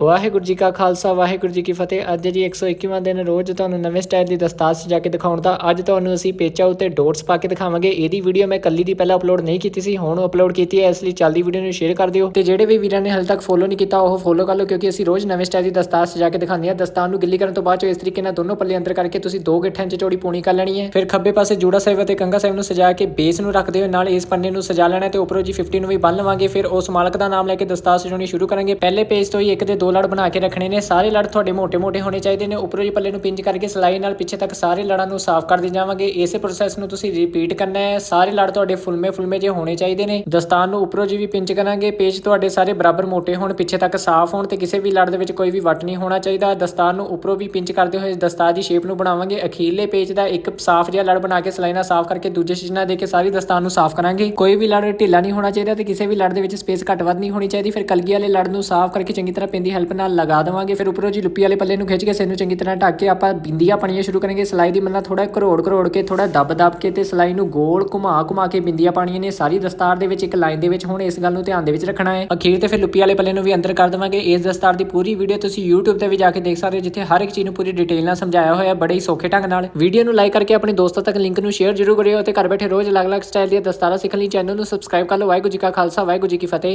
ਵਾਹਿਗੁਰੂ ਜੀ ਕਾ ਖਾਲਸਾ, ਵਾਹਿਗੁਰੂ ਜੀ ਕੀ ਫਤਿਹ। ਅੱਜ ਜੀ 121ਵਾਂ ਦਿਨ, ਰੋਜ਼ ਤੁਹਾਨੂੰ ਨਵੇਂ ਸਟਾਈਲ ਦੀ ਦਸਤਾਰ ਸਜਾ ਕੇ ਦਿਖਾਉਣ ਦਾ। ਅੱਜ ਤੁਹਾਨੂੰ ਅਸੀਂ ਪੇਚਾ ਉੱਤੇ ਡੋਟਸ ਪਾ ਕੇ ਦਿਖਾਵਾਂਗੇ। ਇਹਦੀ ਵੀਡੀਓ ਮੈਂ ਕੱਲੀ ਦੀ ਪਹਿਲਾਂ ਅਪਲੋਡ ਨਹੀਂ ਕੀਤੀ ਸੀ, ਹੁਣ ਅਪਲੋਡ ਕੀਤੀ ਹੈ, ਇਸ ਲਈ ਚੱਲਦੀ ਵੀਡੀਓ ਨੂੰ ਸ਼ੇਅਰ ਕਰ ਦਿਓ। ਤੇ ਜਿਹੜੇ ਵੀ ਵੀਰਾਂ ਨੇ ਹਾਲੇ ਤੱਕ ਫੋਲੋ ਨਹੀਂ ਕੀਤਾ, ਉਹ ਫੋਲੋ ਕਰ ਲਓ, ਕਿਉਂਕਿ ਅਸੀਂ ਰੋਜ਼ ਨਵੇਂ ਸਟਾਈਲ ਦੀ ਦਸਤਾਰ ਸਜਾ ਕੇ ਦਿਖਾਉਂਦੇ ਹਾਂ। ਦਸਤਾਰ ਨੂੰ ਗਿੱਲੀ ਕਰਨ ਤੋਂ ਬਾਅਦ ਚੋਂ ਇਸ ਤਰੀਕੇ ਨਾਲ ਦੋਨੋਂ ਪੱਲੇ ਅੰਦਰ ਕਰਕੇ ਤੁਸੀਂ ਦੋ ਗਿੱਠਾਂ 'ਚ ਚੌੜੀ ਪੂਣੀ ਕਰ ਲੈਣੀ ਹੈ। ਫਿਰ ਖੱਬੇ ਪਾਸੇ ਜੂੜਾ ਸਾਹਿਬ ਅਤੇ ਕੰਗਾ ਸਾਹਿਬ ਨੂੰ ਸਜਾ ਕੇ ਬੇਸ ਨੂੰ ਰੱਖਦੇ ਹੋਏ ਨਾਲ ਇਸ ਪੰਨੇ ਨੂੰ ਸਜਾ ਲੈਣਾ ਤੇ ਉੱਪਰੋਂ ਜੀ 50 ਨੂੰ ਵੀ ਬੰਨ ਲਵਾਂਗੇ। ਫਿਰ ਉਸ ਮਾਲਕ ਦਾ ਨਾਮ ਲੈ ਕੇ ਦਸਤਾਰ ਸਜਾਉਣੀ ਸ਼ੁਰੂ ਕਰਾਂਗੇ। ਪਹਿਲੇ ਪੇਜ ਤੋਂ ਹੀ ਇੱਕ ਦੇ ਦੋ ਲੜ ਬਣਾ ਕੇ ਰੱਖਣੇ ਨੇ। ਸਾਰੇ ਲੜ ਤੁਹਾਡੇ ਮੋٹے-ਮੋٹے ਹੋਣੇ ਚਾਹੀਦੇ ਨੇ। ਉੱਪਰੋਂ ਜੀ ਪੱਲੇ ਨੂੰ ਪਿੰਜ ਕਰਕੇ ਸਲਾਈ ਨਾਲ ਪਿੱਛੇ ਤੱਕ ਸਾਰੇ ਲੜਾਂ ਨੂੰ ਸਾਫ਼ ਕਰਦੇ ਜਾਵਾਂਗੇ। ਇਸੇ ਪ੍ਰੋਸੈਸ ਨੂੰ ਤੁਸੀਂ ਰਿਪੀਟ ਕਰਨਾ ਹੈ। ਸਾਰੇ ਲੜ ਤੁਹਾਡੇ ਫੁਲਮੇ-ਫੁਲਮੇ ਜੇ ਹੋਣੇ ਚਾਹੀਦੇ ਨੇ। ਦਸਤਾਨ ਨੂੰ ਉੱਪਰੋਂ ਜੀ ਵੀ ਪਿੰਚ ਕਰਾਂਗੇ। ਪੇਚ ਤੁਹਾਡੇ ਸਾਰੇ ਬਰਾਬਰ ਮੋٹے ਹੋਣ, ਪਿੱਛੇ ਤੱਕ ਸਾਫ਼ ਹੋਣ ਤੇ ਕਿਸੇ ਵੀ ਲੜ ਦੇ ਵਿੱਚ ਕੋਈ ਵੀ ਵੱਟ ਨਹੀਂ ਹੋਣਾ ਚਾਹੀਦਾ। ਦਸਤਾਨ ਨੂੰ ਉੱਪਰੋਂ ਵੀ ਪਿੰਚ ਕਰਦੇ ਹੋਏ ਦਸਤਾਨ ਦੀ ਸ਼ੇਪ ਨੂੰ ਬਣਾਵਾਂਗੇ। ਅਖੀਰਲੇ ਪੇਚ ਦਾ ਇੱਕ ਸਾਫ਼ ਜਿਹਾ ਲੜ ਬਣਾ ਕੇ ਸਲਾਈਨਾਂ ਸਾਫ਼ ਕਰਕੇ ਦੂਜੇ ਸ਼ੀਸ਼ੇ ਨਾਲ ਦੇ ਕੇ ਸਾਰੀ ਦਸਤਾਨ ਨੂੰ ਸਾਫ਼ ਕਰਾਂਗੇ। ਕੋਈ ਵੀ ਲੜ ਢਿੱਲਾ ਨਹੀਂ ਹੋਣਾ ਚਾਹੀਦਾ ਤੇ ਕਿਸੇ ਵੀ ਲੜ ਦੇ ਵਿੱਚ ਸਪੇਸ ਘੱਟ ਵੱਧ ਨਹੀਂ ਹੋਣੀ ਚਾਹੀਦੀ। ਫਿਰ ਕਲਗੀ ਵਾਲੇ ਲੜ ਨੂੰ ਸਾਫ਼ ਕਰਕੇ ਚੰਗੀ ਤਰ੍ਹਾਂ ਪੈਂਦੀ ਹੈਲਪ ਨਾਲ ਲਗਾ ਦੇਵਾਂਗੇ। ਫਿਰ ਉੱਪਰੋਂ ਜੀ ਲੁੱਪੀ ਵਾਲੇ ਪੱਲੇ ਨੂੰ ਖਿੱਚ ਕੇ ਸਿਰ ਨੂੰ ਚੰਗੀ ਤਰ੍ਹਾਂ ਢੱਕ ਕੇ ਆਪਾਂ ਬਿੰਦੀਆਂ ਪਾਣੀਆਂ ਸ਼ੁਰੂ ਕਰਾਂਗੇ। ਸਲਾਈ ਦੀ ਮਤਲਬ ਥੋੜਾ ਘਰੋੜ ਘਰੋੜ ਕੇ ਥੋੜਾ ਦਬ ਦਬ ਕੇ ਤੇ ਸਲਾਈ ਨੂੰ ਗੋਲ ਘੁਮਾ ਘੁਮਾ ਕੇ ਬਿੰਦੀਆਂ ਪਾਣੀਆਂ ਨੇ। ਸਾਰੀ ਦਸਤਾਰ ਦੇ ਵਿੱਚ, ਇੱਕ ਲਾਈਨ ਦੇ ਵਿੱਚ ਹੁਣ ਇਸ ਗੱਲ ਨੂੰ ਧਿਆਨ ਦੇ ਵਿੱਚ ਰੱਖਣਾ ਹੈ। ਅਖੀਰ ਤੇ ਫਿਰ ਲੁੱਪੀ ਵਾਲੇ ਪੱਲੇ ਨੂੰ ਵੀ ਅੰਦਰ ਕਰ ਦੇਵਾਂਗੇ। ਇਸ ਦਸਤਾਰ ਦੀ ਪੂਰੀ ਵੀਡੀਓ ਤੁਸੀਂ YouTube ਤੇ ਵੀ ਜਾ ਕੇ ਦੇਖ ਸਕਦੇ ਹੋ, ਜਿੱਥੇ ਹਰ ਇੱਕ ਚੀਜ਼ ਨੂੰ ਪੂਰੀ ਡਿਟੇਲ ਨਾਲ ਸਮਝਾਇਆ ਹੋਇਆ, ਬੜੇ ਹੀ ਸੌਖੇ ਢੰਗ ਨਾਲ। ਵੀਡੀਓ ਨੂੰ ਲਾਈਕ ਕਰਕੇ ਆਪਣੇ ਦੋਸਤਾਂ ਤੱਕ ਲਿੰਕ ਨੂੰ ਸ਼ੇਅਰ ਜ਼ਰੂਰ ਕਰਿਓ ਤੇ ਘਰ ਬੈਠੇ ਰੋਜ਼ ਅਲੱਗ-ਅਲੱਗ ਸਟਾਈਲ ਦੀਆਂ ਦਸਤਾਰਾਂ ਸਿੱਖਣ ਲਈ ਚੈਨਲ ਨੂੰ ਸਬਸਕ੍ਰਾਈਬ ਕਰ ਲਓ। ਵਾਹਿਗੁਰੂ ਜੀ ਕਾ ਖਾਲਸਾ, ਵਾਹਿਗੁਰੂ ਜੀ ਕੀ ਫਤਿਹ।